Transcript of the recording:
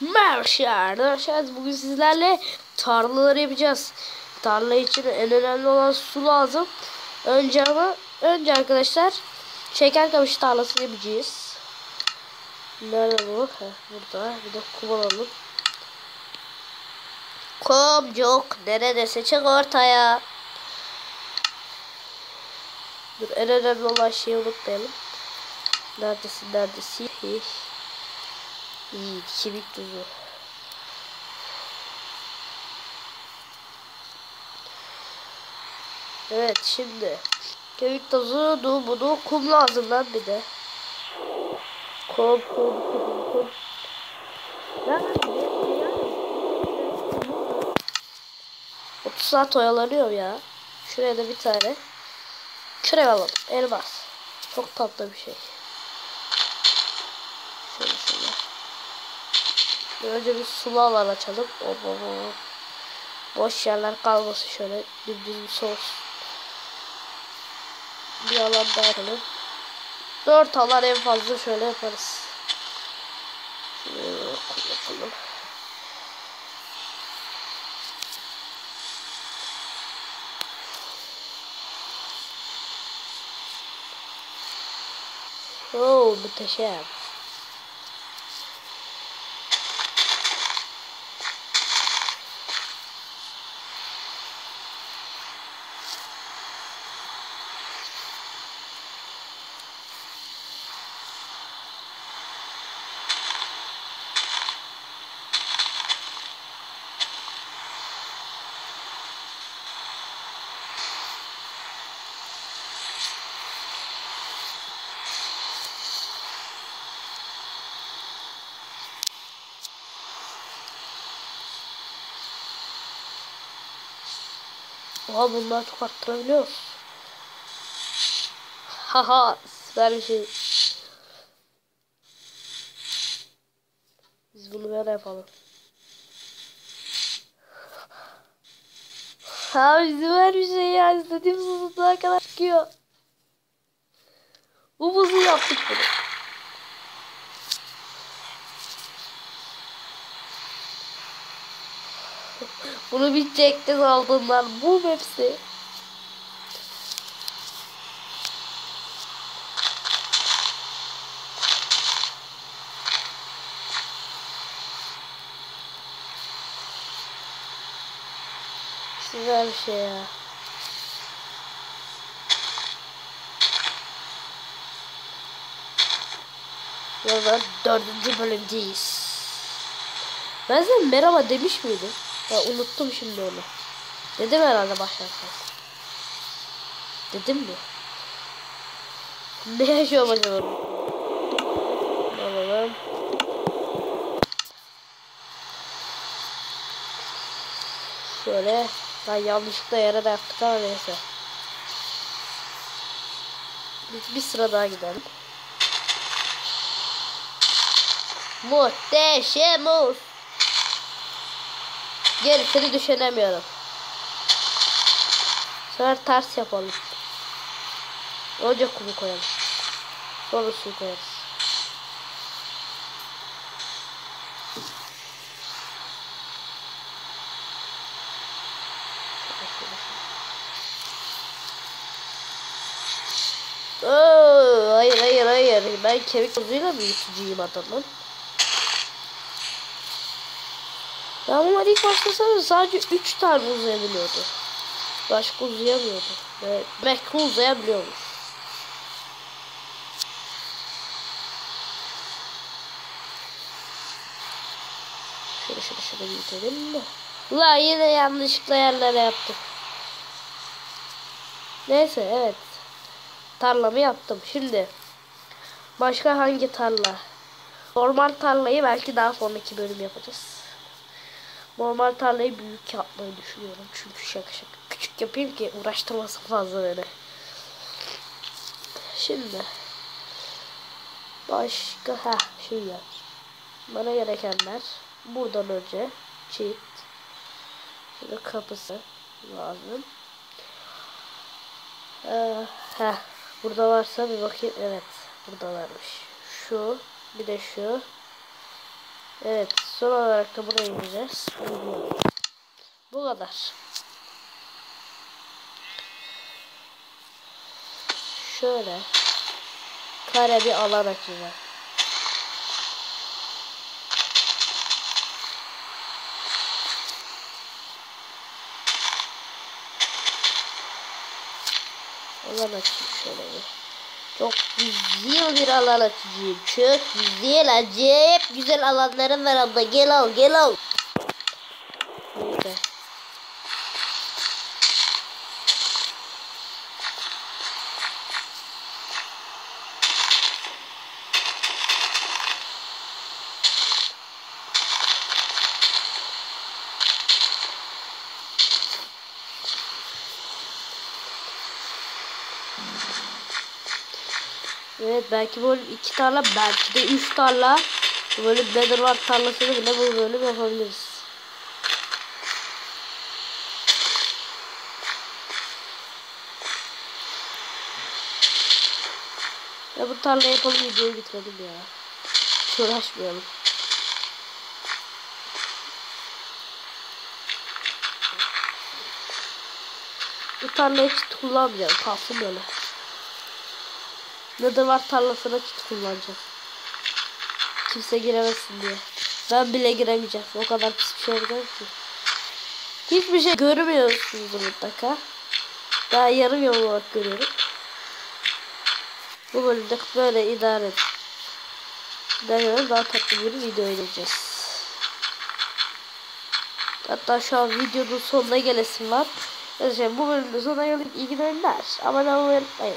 Merhaba arkadaşlar bugün sizlerle tarlaları yapacağız. Tarla için en önemli olan su lazım. Önce ama önce arkadaşlar şeker kamışı tarlasını yapacağız. Nerede bu? Heh, burada. Bir de kum alalım. Kumcuk neredeyse çık ortaya. Dur en önemli olan şeyi unutmayalım. Neredesin neredesin? İyi kemik tuzu. Evet şimdi kemik tozu, du bunu kum lazım lan bir de. Kum kum kum kum. Lan, ne- ne- 30 saat oyalanıyor ya. Şuraya da bir tane. Şuraya alalım. Elmas. Çok tatlı bir şey. Şöyle Önce bir sulu alan açalım. Hop hop hop. Boş yerler kalmasın şöyle. Dümdüz bir sos. Bir alan daha açalım. Dört alan en fazla şöyle yaparız. Şöyle yapalım. Oo muhteşem. Oha bunlar çok arttırabiliyoruz. Haha süper bir şey. Biz bunu böyle yapalım. Ha bizim her bir şey ya istediğimiz uzunluğa kadar çıkıyor. Bu buzu yaptık bunu. Bunu bitecekti aldığımdan bu hepsi. Güzel bir şey ya. Yolda dördüncü bölümdeyiz. Ben sana merhaba demiş miydim? Ya unuttum şimdi onu. Dedim herhalde başlarken. Dedim mi? Ne yaşıyorum acaba? Alalım. Şöyle. Ben yanlışlıkla yere de yaptık ama neyse. Biz bir sıra daha gidelim. Muhteşem olsun. Gerisini düşünemiyorum. Sonra ters yapalım. Önce kumu koyalım. Sonra suyu koyarız. Oo, hayır hayır hayır. Ben kemik tozuyla yutacağım adamın? Ben bunlar ilk başta sanırım sadece 3 tane uzayabiliyordu. Başka uzayamıyordu. Ve Mac'ı uzayabiliyormuş. Şöyle şöyle şöyle büyütelim mi? La yine yanlışlıkla yerlere yaptık. Neyse evet. Tarlamı yaptım. Şimdi başka hangi tarla? Normal tarlayı belki daha sonraki bölüm yapacağız. Normal tarlayı büyük yapmayı düşünüyorum. Çünkü şaka şaka küçük yapayım ki uğraştırmasın fazla beni. Şimdi başka ha şuraya bana gerekenler buradan önce çift şurada kapısı lazım. Ee, heh, burada varsa bir bakayım evet burada varmış. Şu bir de şu Evet son olarak da buraya ineceğiz. Bu kadar. Şöyle kare bir alan açacağım. Alan açayım şöyle bir. Çok güzel bir alan açacağım. Çok güzel, acayip güzel alanların var abla. Gel al, gel al. Neyse. Evet belki böyle iki tarla belki de üç tarla böyle Netherland tarlasını bile bu bölüm yapabiliriz. Ya bu tarla yapalım videoyu bitirelim ya. Uğraşmayalım. Bu tarlayı hiç kullanmayacağım. Kalsın böyle. Netherwart tarlasına kit kullanacağım. Kimse giremesin diye. Ben bile giremeyeceğim. O kadar pis bir şey olacak ki. Hiçbir şey görmüyorsunuz mutlaka. Daha yarım yol olarak görüyorum. Bu bölümde böyle idare edin. Daha daha tatlı bir video oynayacağız. Hatta şu an videonun sonuna gelesim var. Arkadaşlar bu bölümde sonuna geldik. İyi günler. Abone olmayı unutmayın.